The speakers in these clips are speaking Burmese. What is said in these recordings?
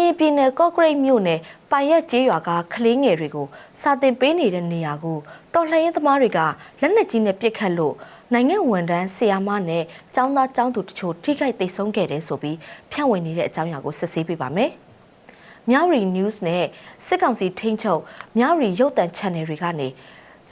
ရင်ပြည်နယ်ကော့ဂရိတ်မြို့နယ်ပိုင်ရက်ကျေးရွာကကလေးငယ်တွေကိုစာတင်ပေးနေတဲ့နေရာကိုတော်လှန်ရေးသမားတွေကလက်နက်ကြီးနဲ့ပစ်ခတ်လို့နိုင်ငံဝန်ထမ်းဆီယာမနဲ့ចောင်းသားចောင်းသူတချို့ထိခိုက်ဒေဆုံးခဲ့တယ်ဆိုပြီးဖြန့်ဝေနေတဲ့အကြောင်းအရာကိုစစ်ဆေးပေးပါမယ်။မြောက်ရီ news နဲ့စစ်ကောင်စီထိန်းချုပ်မြောက်ရီရုပ်သံ channel တွေကနေ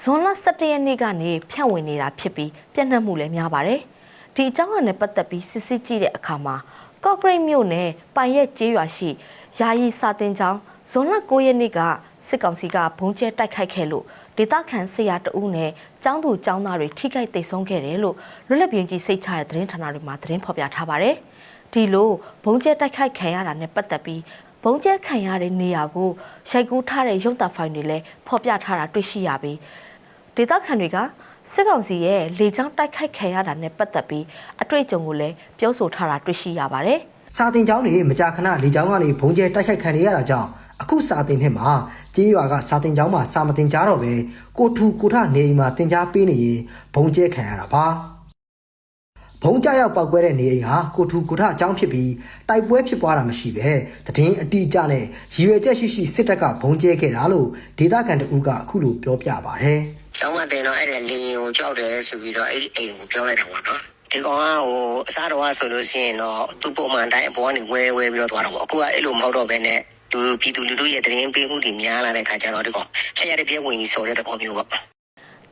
ဇွန်လ17ရက်နေ့ကနေဖြန့်ဝေနေတာဖြစ်ပြီးပြန့်နှံ့မှုလည်းများပါတယ်။ဒီအကြောင်းအရာနဲ့ပတ်သက်ပြီးစစ်စစ်ကြည့်တဲ့အခါမှာ ကော့ဂရိတ်မြို့နယ်ပိုင်ရက်ကျေးရွာရှိယာယီစာတင်ကျောင်းဇွန်လ9ရက်နေ့ကစစ်ကောင်စီကဘုံကျဲတိုက်ခိုက်ခဲ့လို့ဒေသခံဆရာတအုပ်နဲ့ကျောင်းသူကျောင်းသားတွေထိခိုက်ဒေဆုံးခဲ့တယ်လို့လွတ်လပ်ပြင်ကြီးစိတ်ချတဲ့သတင်းဌာနတွေမှာသတင်းဖော်ပြထားပါတယ်။ဒီလိုဘုံကျဲတိုက်ခိုက်ခံရတာနဲ့ပတ်သက်ပြီးဘုံကျဲခံရတဲ့နေရာကိုရိုက်ကူးထားတဲ့ရုပ်သံဖိုင်တွေလည်းဖော်ပြထားတာတွေ့ရှိရပြီးဒေသခံတွေက စစ်ကောင်စီရဲ့လေကြောင်းတိုက်ခိုက်ခံရတာနဲ့ပတ်သက်ပြီးအတွေ့အကြုံကိုလည်းပြောဆိုထားတာတွေ့ရှိရပါတယ်။စာတင်ကျောင်းတွေမကြာခဏလေကျောင်းကနေဘုံကျဲတိုက်ခိုက်ခံရတာကြောင့်အခုစာတင်နှစ်မှာကြေးရွာကစာတင်ကျောင်းမှာစာမတင်ကြတော့ပဲကိုထူကိုထနေအိမ်မှာတင် जा ပေးနေရင်ဘုံကျဲခံရတာပါ ဘုံကြရောက်ပောက်ကွဲတဲ့နေအိမ်ဟာကိုထူကိုထအကြောင်းဖြစ်ပြီးတိုက်ပွဲဖြစ်ပွားတာမရှိပဲတည်င်းအတိအကျနဲ့ရည်ရွယ်ချက်ရှိရှိစစ်တပ်ကဘုံကျဲခဲ့တာလို့ဒေသခံတအူးကအခုလိုပြောပြပါတယ်ကျောင်းမတင်တော့အဲ့ဒါလင်းရင်ကိုကြောက်တယ်ဆိုပြီးတော့အဲ့ဒီအိမ်ကိုပြောလိုက်တာပေါ့နော်ဒီကောင်ကဟိုအစားတော်ကဆိုလို့ရှိရင်တော့သူ့ပုံမှန်တိုင်းအပေါ်ကနေဝဲဝဲပြီးတော့သွားတော့ပေါ့အခုကအဲ့လိုမဟုတ်တော့ဘဲနဲ့လူပြည်သူလူထုရဲ့တရင်ပေးမှုတွေများလာတဲ့ခါကျတော့ဒီကောင်ချက်ရတဲ့ပြည့်ဝင်ကြီးဆိုတဲ့သဘောမျိုးပေါ့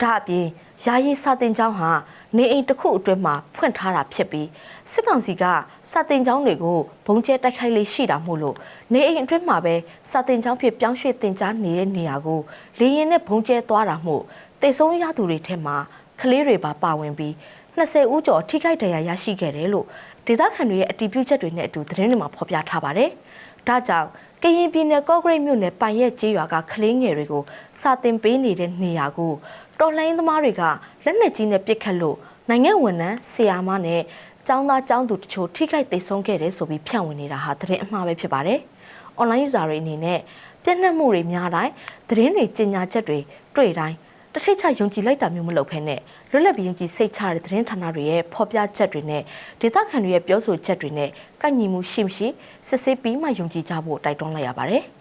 ဒါအပြင်ယာယီစာတင်ကျောင်းဟာနေအိမ်တစ်ခုအတွင်းမှာဖွင့်ထားတာဖြစ်ပြီးစစ်ကောင်စီကစာတင်ကျောင်းတွေကိုဘုံကျဲတိုက်ခိုက်လေးရှိတာမို့လို့နေအိမ်အတွင်းမှာပဲစာတင်ကျောင်းဖြစ်ပြောင်းရွှေ့တင်ကြားနေတဲ့နေရာကိုလေရင်နဲ့ဘုံကျဲသွားတာမို့တေဆုံးရသူတွေထဲမှာကလေးတွေပါပါဝင်ပြီး20ဦးကျော်ထိခိုက်ဒဏ်ရာရရှိခဲ့တယ်လို့ဒေသခံတွေရဲ့အတည်ပြုချက်တွေနဲ့အတူသတင်းတွေမှာဖော်ပြထားပါတယ်။ဒါကြောင့်ကရင်ပြည်နယ်ကော့ဂရိတ်မြို့နယ်ပိုင်ရက်ကျေးရွာကကလေးငယ်တွေကိုစာတင်ပေးနေတဲ့နေရာကို တော်လှန်ရေးသမားတွေကလက်နက်ကြီးနဲ့ပစ်ခတ်လို့နိုင်ငံဝန်ထမ်းဆီယာမနဲ့ចောင်းသားចောင်းသူတချို့ထိခိုက်ဒေဆုံးခဲ့တယ်ဆိုပြီးဖြန့်ဝေနေတာဟာသတင်းအမှားပဲဖြစ်ပါတယ်။ online user တွေအနေနဲ့ပြည့်နှက်မှုတွေများတိုင်းသတင်းတွေကြေညာချက်တွေတွေ့တိုင်းတစ်ထိတ်ချယုံကြည်လိုက်တာမျိုးမလုပ်ဖ ೇನೆ လွတ်လပ်ပြီးယုံကြည်စိတ်ချတဲ့သတင်းဌာနတွေရဲ့ဖော်ပြချက်တွေနဲ့ဒေသခံတွေရဲ့ပြောဆိုချက်တွေနဲ့ကန့်ညီမှုရှိမရှိစစ်ဆေးပြီးမှယုံကြည်ကြဖို့တိုက်တွန်းလိုက်ရပါတယ်။